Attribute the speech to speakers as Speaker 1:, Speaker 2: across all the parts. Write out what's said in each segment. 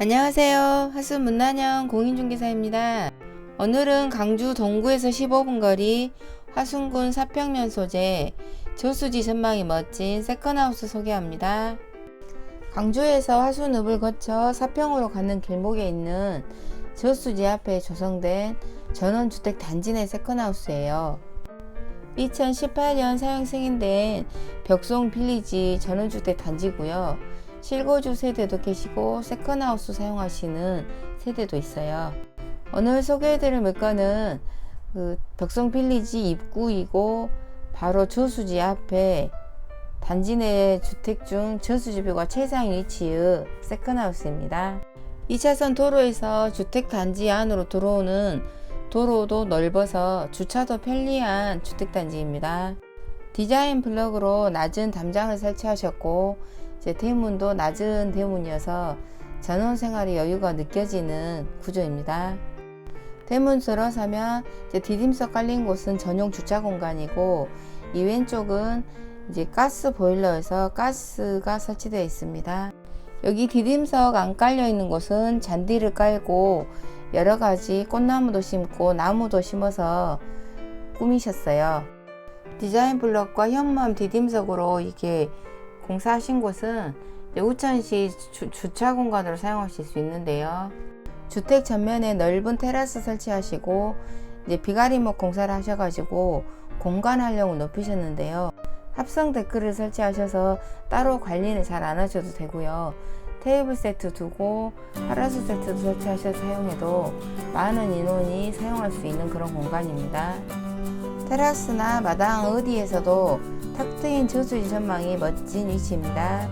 Speaker 1: 안녕하세요. 하수 문난영 공인중개사입니다. 오늘은 강주 동구에서 15분 거리 화순군 사평면 소재 저수지 전망이 멋진 세컨하우스 소개합니다. 강주에서 화순읍을 거쳐 사평으로 가는 길목에 있는 저수지 앞에 조성된 전원주택 단지 내 세컨하우스예요. 2018년 사용 승인된 벽송 빌리지 전원주택 단지고요. 실거주 세대도 계시고 세컨하우스 사용하시는 세대도 있어요. 오늘 소개해드릴 물건은 그 벽성 빌리지 입구이고 바로 저수지 앞에 단지 내 주택 중 저수지뷰가 최상 위치의 세컨하우스입니다. 2차선 도로에서 주택 단지 안으로 들어오는 도로도 넓어서 주차도 편리한 주택 단지입니다. 디자인 블럭으로 낮은 담장을 설치하셨고 이 제 대문도 낮은 대문이어서 전원 생활의 여유가 느껴지는 구조입니다. 대문 들어서면 이제 디딤석 깔린 곳은 전용 주차 공간이고 이 왼쪽은 이제 가스 보일러에서 가스가 설치되어 있습니다. 여기 디딤석 안 깔려 있는 곳은 잔디를 깔고 여러 가지 꽃나무도 심고 나무도 심어서 꾸미셨어요. 디자인 블럭과 현무암 디딤석으로 이게 공사하신 곳은 우천시 주, 차 공간으로 사용하실 수 있는데요. 주택 전면에 넓은 테라스 설치하시고 이제 비가리목 공사를 하셔가지고 공간 활용을 높이셨는데요. 합성 데크를 설치하셔서 따로 관리는 잘 안 하셔도 되고요. 테이블 세트 두고 파라솔 세트도 설치하셔서 사용해도 많은 인원이 사용할 수 있는 그런 공간입니다. 테라스나 마당 어디에서도 탁 트인 저수지 전망이 멋진 위치입니다.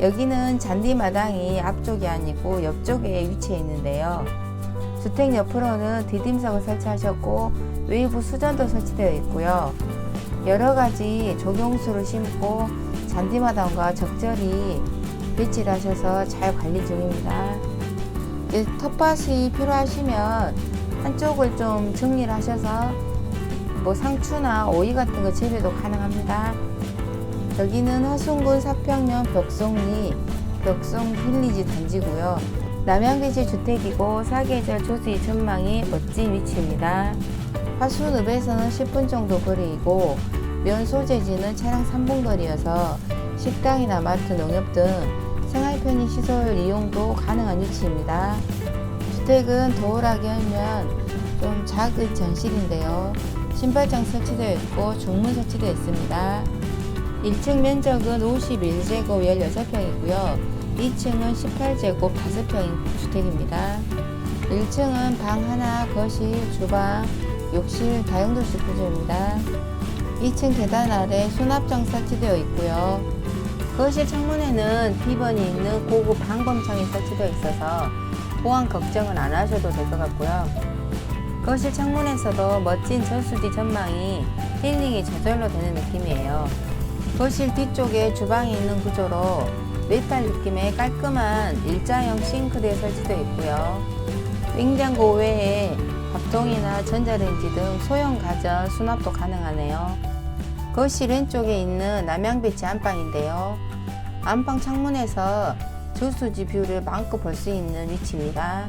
Speaker 1: 여기는 잔디 마당이 앞쪽이 아니고 옆쪽에 위치해 있는데요. 주택 옆으로는 디딤석을 설치하셨고 외부 수전도 설치되어 있고요. 여러 가지 조경수를 심고 잔디마당과 적절히 배치를 하셔서 잘 관리 중입니다. 텃밭이 필요하시면 한쪽을 좀 정리를 하셔서 뭐 상추나 오이 같은 거 재배도 가능합니다. 여기는 화순군 사평면 벽송리 벽송 빌리지 단지고요. 남양대지 주택이고 사계절 조수이 전망이 멋진 위치입니다. 화순읍에서는 10분 정도 거리이고 면 소재지는 차량 3분 거리여서 식당이나 마트, 농협 등 생활 편의 시설 이용도 가능한 위치입니다. 주택은 도어락이 하면 좀 작은 전실인데요. 신발장 설치되어 있고 중문 설치되어 있습니다. 1층 면적은 51제곱 16평이고요. 2층은 18제곱 5평인 주택입니다. 1층은 방 하나, 거실, 주방, 욕실, 다용도실 구조입니다. 2층 계단 아래 수납장 설치되어 있고요. 거실 창문에는 비번이 있는 고급 방범창이 설치되어 있어서 보안 걱정은 안 하셔도 될 것 같고요. 거실 창문에서도 멋진 저수지 전망이 힐링이 저절로 되는 느낌이에요. 거실 뒤쪽에 주방이 있는 구조로 메탈 느낌의 깔끔한 일자형 싱크대 설치되어 있고요. 냉장고 외에 밥통이나 전자레인지 등 소형 가전 수납도 가능하네요. 거실 왼쪽에 있는 남양배치 안방인데요. 안방 창문에서 저수지 뷰를 마음껏 볼 수 있는 위치입니다.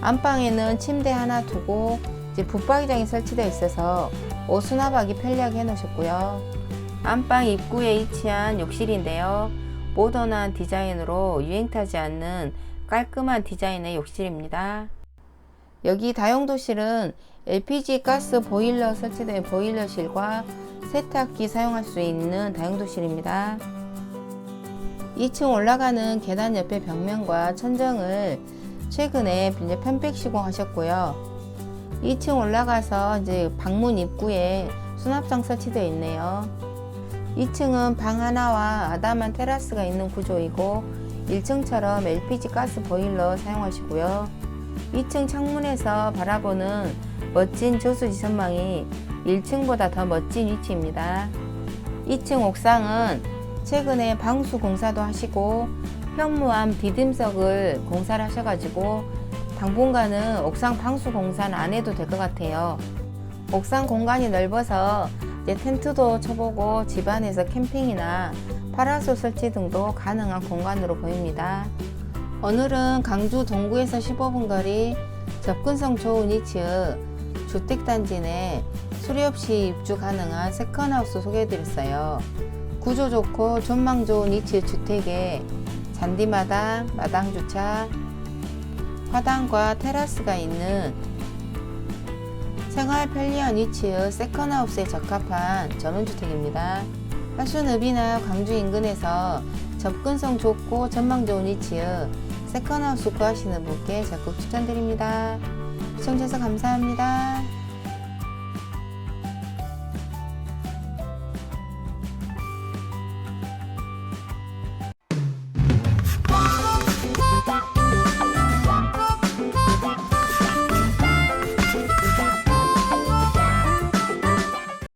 Speaker 1: 안방에는 침대 하나 두고 이제 붙박이장이 설치되어 있어서 옷 수납하기 편리하게 해놓으셨고요. 안방 입구에 위치한 욕실인데요. 모던한 디자인으로 유행타지 않는 깔끔한 디자인의 욕실입니다. 여기 다용도실은 LPG 가스 보일러 설치된 보일러실과 세탁기 사용할 수 있는 다용도실입니다. 2층 올라가는 계단 옆에 벽면과 천정을 최근에 이제 편백 시공하셨고요. 2층 올라가서 이제 방문 입구에 수납장 설치되어 있네요. 2층은 방 하나와 아담한 테라스가 있는 구조이고 1층처럼 LPG 가스 보일러 사용하시고요. 2층 창문에서 바라보는 멋진 저수지 전망이 1층보다 더 멋진 위치입니다. 2층 옥상은 최근에 방수 공사도 하시고 현무암 디딤석을 공사를 하셔가지고 당분간은 옥상 방수 공사는 안 해도 될 것 같아요. 옥상 공간이 넓어서 이제 텐트도 쳐보고 집안에서 캠핑이나 파라솔 설치 등도 가능한 공간으로 보입니다. 오늘은 강주 동구에서 15분 거리 접근성 좋은 위치의 주택단지 내 수리 없이 입주 가능한 세컨하우스 소개해드렸어요. 구조 좋고 전망 좋은 위치의 주택에 잔디마당, 마당 주차, 화단과 테라스가 있는 생활 편리한 위치의 세컨하우스에 적합한 전원주택입니다. 화순읍이나 광주 인근에서 접근성 좋고 전망 좋은 위치의 세컨하우스 구하시는 분께 적극 추천드립니다. 시청해주셔서 감사합니다.